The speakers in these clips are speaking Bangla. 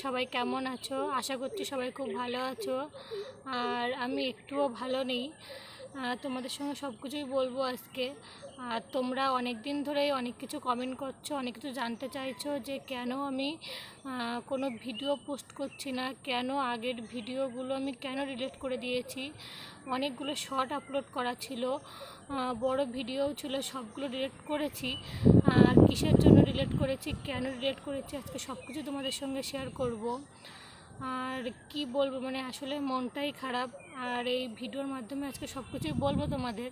সবাই কেমন আছো? আশা করছি সবাই খুব ভালো আছো। আর আমি একটুও ভালো নেই। তোমাদের সঙ্গে সব কিছুই বলব আজকে। আর তোমরা অনেক দিন ধরেই অনেক কিছু কমেন্ট করছ, অনেক কিছু জানতে চাইছো যে কেন আমি কোনো ভিডিও পোস্ট করছি না, কেন আগের ভিডিওগুলো আমি কেন ডিলিট করে দিয়েছি। অনেকগুলো শর্ট আপলোড করা ছিল বড় ভিডিও ছিল, সবগুলো ডিলিট করেছি। আর কিসের করেছি, কেন ডিলিট করেছি, আজকে সব কিছু তোমাদের সঙ্গে শেয়ার করব। আর কি বলব মানে আসলে মনটাই খারাপ। আর এই ভিডিওর মাধ্যমে আজকে সব কিছুই বলব তোমাদের।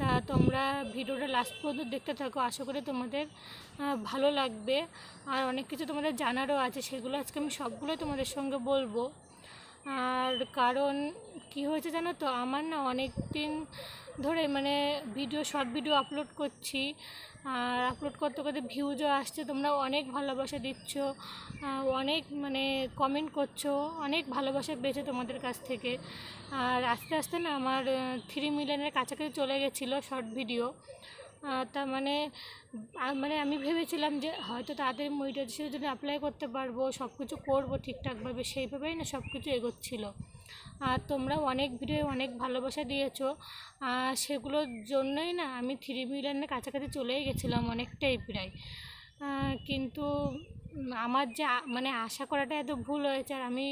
তা তোমরা ভিডিওটা লাস্ট পর্যন্ত দেখতে থাকো, আশা করি তোমাদের ভালো লাগবে। আর অনেক কিছু তোমাদের জানারও আছে, সেগুলো আজকে আমি সবগুলোই তোমাদের সঙ্গে বলব। আর কারণ কি হয়েছে জানো তো, আমার না অনেক দিন ধরে মানে ভিডিও শর্ট ভিডিও আপলোড করছি। আর আপলোড করতে করতে ভিউজও আসছে, তোমরা অনেক ভালোবাসা দিচ্ছ অনেক মানে কমেন্ট করছ, অনেক ভালোবাসা পেয়েছে তোমাদের কাছ থেকে। আর আস্তে আস্তে না আমার থ্রি মিলিয়নের কাছাকাছি চলে গেছিল শর্ট ভিডিও তা মানে মানে আমি ভেবেছিলাম যে হয়তো তাড়াতাড়ি মনিটাইজেশনের জন্য অ্যাপ্লাই করতে পারব সব কিছু করব ঠিকঠাকভাবে, সেইভাবেই না সব কিছু এগোচ্ছিলো। আর তোমরা অনেক ভিডিও অনেক ভালোবাসা দিয়েছ। সেগুলোর জন্যই না আমি থ্রি মিলিয়নের কাছাকাছি চলেই গেছিলাম অনেকটাই প্রায়। কিন্তু আমার যে মানে আশা করাটা এত ভুল হয়েছে আর আমি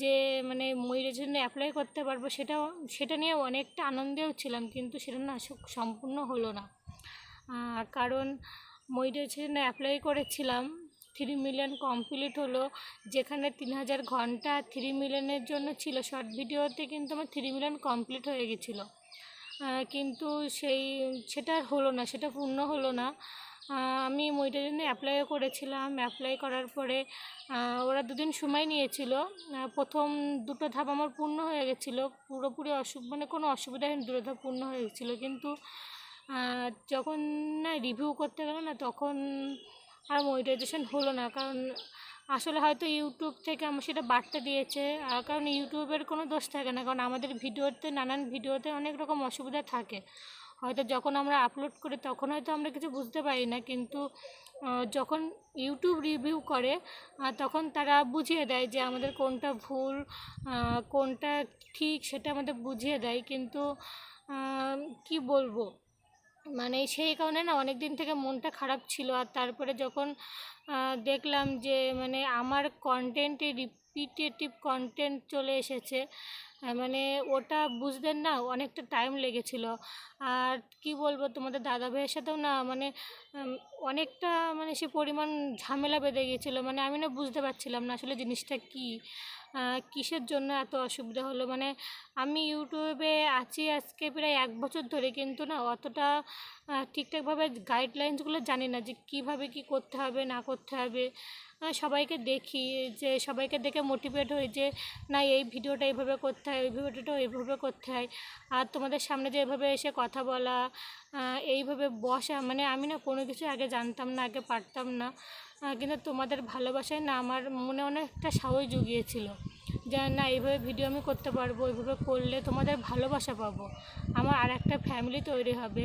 যে মানে ময়ূরের জন্য অ্যাপ্লাই করতে পারব সেটাও, সেটা নিয়ে অনেকটা আনন্দেও ছিলাম কিন্তু সেটা না সম্পূর্ণ হলো না। কারণ ময়ূরের জন্য অ্যাপ্লাই করেছিলাম। থ্রি মিলিয়ন কমপ্লিট হলো, যেখানে তিন হাজার ঘণ্টা থ্রি মিলিয়নের জন্য ছিল। শর্ট ভিডিওতে কিন্তু আমার থ্রি মিলিয়ন কমপ্লিট হয়ে গেছিল। কিন্তু সেই, সেটা হলো না, সেটা পূর্ণ হলো না। আমি ওইটার জন্য অ্যাপ্লাইও করেছিলাম। অ্যাপ্লাই করার পরে ওরা দুদিন সময় নিয়েছিল। প্রথম দুটো ধাপ আমার পূর্ণ হয়ে গেছিল। পুরোপুরি অসু মানে কোনো অসুবিধা হয়নি, দুটো ধাপ পূর্ণ হয়ে গেছিল। কিন্তু যখন না রিভিউ করতে গেলো না, তখন আর মনিটাইজেশন হলো না। কারণ আসলে হয়তো ইউটিউব থেকে আমার সেটা বার্তা দিয়েছে। আর কারণ ইউটিউবের কোনো দোষ থাকে না। কারণ আমাদের ভিডিওতে, নানান ভিডিওতে অনেক রকম অসুবিধা থাকে। হয়তো যখন আমরা আপলোড করি, তখন হয়তো আমরা কিছু বুঝতে পারি না। কিন্তু যখন ইউটিউব রিভিউ করে তখন তারা বুঝিয়ে দেয় যে আমাদের কোনটা ভুল কোনটা ঠিক সেটা আমাদের বুঝিয়ে দেয়। কিন্তু কি বলব? মানে সেই কারণে না অনেক দিন থেকে মনটা খারাপ ছিল। আর তারপরে যখন দেখলাম যে মানে আমার কন্টেন্টে রিপিটেটিভ কন্টেন্ট চলে এসেছে মানে ওটা বুঝতেন না অনেকটা টাইম লেগেছিল। আর কি বলব তোমাদের দাদা ভাইয়ের সাথেও না মানে অনেকটা মানে সে পরিমাণ ঝামেলা বেঁধে গিয়েছিল মানে আমি না বুঝতে পারছিলাম না আসলে জিনিসটা কী। কিসের জন্য এত অসুবিধা হলো? মানে আমি ইউটিউবে আছি আজকে প্রায় এক বছর ধরে, কিন্তু না অতটা ঠিকঠাকভাবে গাইডলাইন্সগুলো জানি না যে কীভাবে কী করতে হবে, না করতে হবে। সবাইকে দেখি, যে সবাইকে দেখে মোটিভেট হই যে, না, এই ভিডিওটা এইভাবে করতে হয় ওই ভিডিওটাও এইভাবে করতে হয়। আর তোমাদের সামনে যে এভাবে এসে কথা বলা এইভাবে বসা মানে আমি না কোনো কিছু আগে জানতাম না, আগে পারতাম না। কিন্তু তোমাদের ভালোবাসায় না আমার মনে অনেকটা সাহস জুগিয়েছিল যে না, এইভাবে ভিডিও আমি করতে পারব, এইভাবে করলে তোমাদের ভালোবাসা পাবো। আমার আর একটা ফ্যামিলি তৈরি হবে।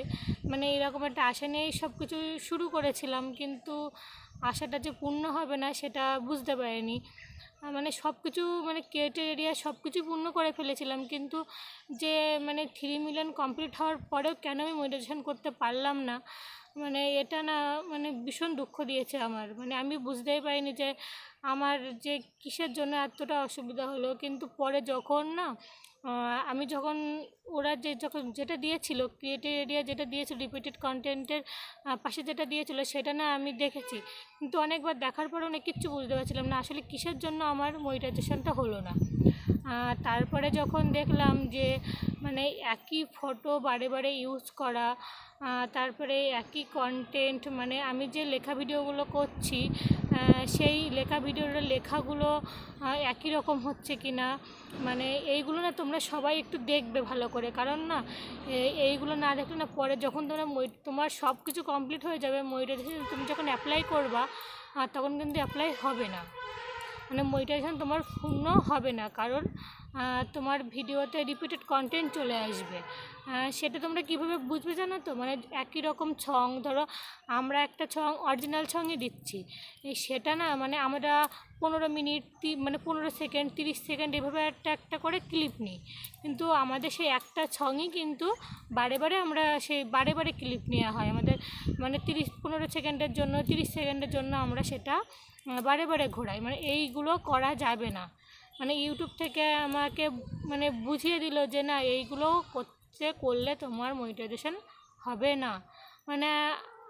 মানে এরকম একটা আশা নিয়েই সব কিছু শুরু করেছিলাম, কিন্তু আশাটা যে পূর্ণ হবে না সেটা বুঝতে পারিনি। মানে সব কিছু মানে কেটে এরিয়া সব কিছু পূর্ণ করে ফেলেছিলাম, কিন্তু যে মানে থ্রি মিলিয়ন কমপ্লিট হওয়ার পরেও কেন আমি মেডিটেশন করতে পারলাম না? মানে এটা না মানে ভীষণ দুঃখ দিয়েছে আমার। মানে আমি বুঝতেই পারিনি যে আমার যে কিসের জন্য এতটা অসুবিধা হলো। কিন্তু পরে যখন না আমি যখন ওরা যে যখন যেটা দিয়েছিল ক্রিয়েটিভ এরিয়া যেটা দিয়েছিল রিপিটেড কন্টেন্টের পাশে যেটা দিয়েছিল, সেটা না আমি দেখেছি। কিন্তু অনেকবার দেখার পরেও অনেক কিচ্ছু বুঝতে পারছিলাম না, আসলে কিসের জন্য আমার মনিটাইজেশনটা হলো না। তারপরে যখন দেখলাম যে মানে একই ফটো বারে বারে ইউজ করা তারপরে একই কন্টেন্ট মানে আমি যে লেখা ভিডিওগুলো করছি সেই লেখা ভিডিওর লেখাগুলো একই রকম হচ্ছে কি না মানে এইগুলো না তোমরা সবাই একটু দেখবে ভালো করে। কারণ না এইগুলো না দেখলে না পরে যখন তোমরা তোমার সব কিছু কমপ্লিট হয়ে যাবে মনিটাইজেশন তুমি যখন অ্যাপ্লাই করবা তখন কিন্তু অ্যাপ্লাই হবে না। মানে মনিটাইজেশন তোমার পূর্ণ হবে না, কারণ তোমার ভিডিওতে রিপিটেড কন্টেন্ট চলে আসবে। সেটা তোমরা কীভাবে বুঝবে জানো তো? মানে একই রকম ছং, ধরো আমরা একটা ছং অরিজিনাল ছংই দিচ্ছি। সেটা না মানে আমরা পনেরো মিনিট মানে পনেরো সেকেন্ড, তিরিশ সেকেন্ড এভাবে একটা একটা করে ক্লিপ নিই। কিন্তু আমাদের সেই একটা ছংই কিন্তু বারে বারে আমরা সেই বারে বারে ক্লিপ নেওয়া হয়। আমাদের মানে তিরিশ, পনেরো সেকেন্ডের জন্য, তিরিশ সেকেন্ডের জন্য আমরা সেটা বারে বারে ঘোরাই মানে এইগুলো করা যাবে না। মানে ইউটিউব থেকে আমাকে মানে বুঝিয়ে দিল যে, না, এইগুলো করতে, করলে তোমার মনিটাইজেশন হবে না। মানে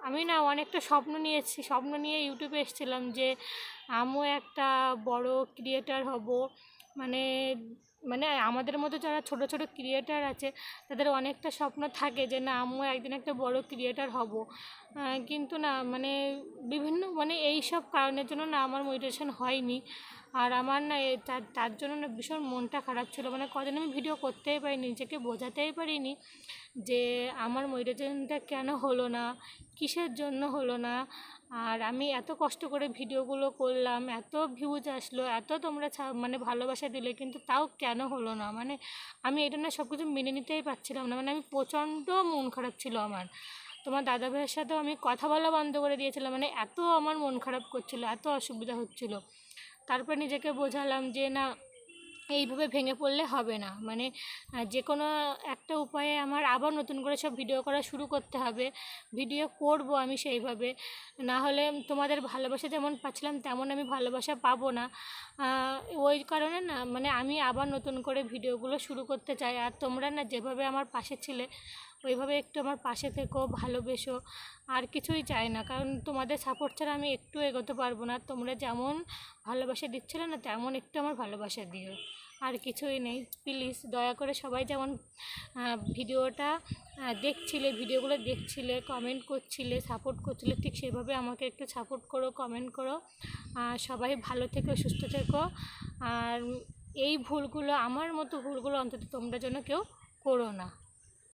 আমি না অনেকটা স্বপ্ন নিয়েছি। স্বপ্ন নিয়ে ইউটিউবে এসেছিলাম যে, আমিও একটা বড় ক্রিয়েটার হব। মানে মানে আমাদের মতো যারা ছোট ছোট ক্রিয়েটার আছে, তাদের অনেকটা স্বপ্ন থাকে যে, না, আমিও একদিন একটা বড় ক্রিয়েটার হব। কিন্তু না মানে বিভিন্ন মানে এই সব কারণের জন্য না আমার মোটিভেশন হয়নি। আর আমার না তার তার জন্য না ভীষণ মনটা খারাপ ছিল। মানে কদিন আমি ভিডিও করতেই পারিনি নিজেকে বোঝাতেই পারিনি যে, আমার মোটিভেশনটা কেন হলো না, কিসের জন্য হলো না আর আমি এত কষ্ট করে ভিডিওগুলো করলাম, এত ভিউজ আসলো, এত তোমরা মানে ভালোবাসা দিলে, কিন্তু তাও কেন হলো না? মানে আমি এটা না সব কিছু মেনে নিতেই পারছিলাম না মানে আমি প্রচণ্ড মন খারাপ ছিল আমার। তোমার দাদা ভাইয়ের সাথেও আমি কথা বলা বন্ধ করে দিয়েছিলাম মানে এত আমার মন খারাপ করছিল, এত অসুবিধা হচ্ছিল। তারপর নিজেকে বোঝালাম যে না এইভাবে ভেঙে পড়লে হবে না। মানে যে কোনো একটা উপায়ে আমার আবার নতুন করে সব ভিডিও করা শুরু করতে হবে। ভিডিও করব আমি সেইভাবে। না হলে তোমাদের ভালোবাসা যেমন পাচ্ছিলাম, তেমন আমি ভালোবাসা পাবো না। ওই কারণে না মানে আমি আবার নতুন করে ভিডিওগুলো শুরু করতে চাই। আর তোমরা না, যেভাবে আমার পাশে ছিলে ওইভাবে একটু আমার পাশে থেকো, ভালোবেসো, আর কিছুই চাই না। কারণ তোমাদের সাপোর্ট ছাড়া আমি একটু এগোতে পারব না। তোমরা যেমন ভালোবাসা দিচ্ছিলে না, তেমন একটু আমার ভালোবাসা দিও। আর কিছুই নেই। প্লিজ দয়া করে সবাই যেমন ভিডিওটা দেখছিলে, ভিডিওগুলো দেখছিলে কমেন্ট করছিলে সাপোর্ট করছিলে, ঠিক সেভাবে আমাকে একটু সাপোর্ট করো কমেন্ট করো। সবাই ভালো থেকো, সুস্থ থেকো। আর এই ভুলগুলো, আমার মতো ভুলগুলো অন্তত তোমরা যেন কেউ করো না।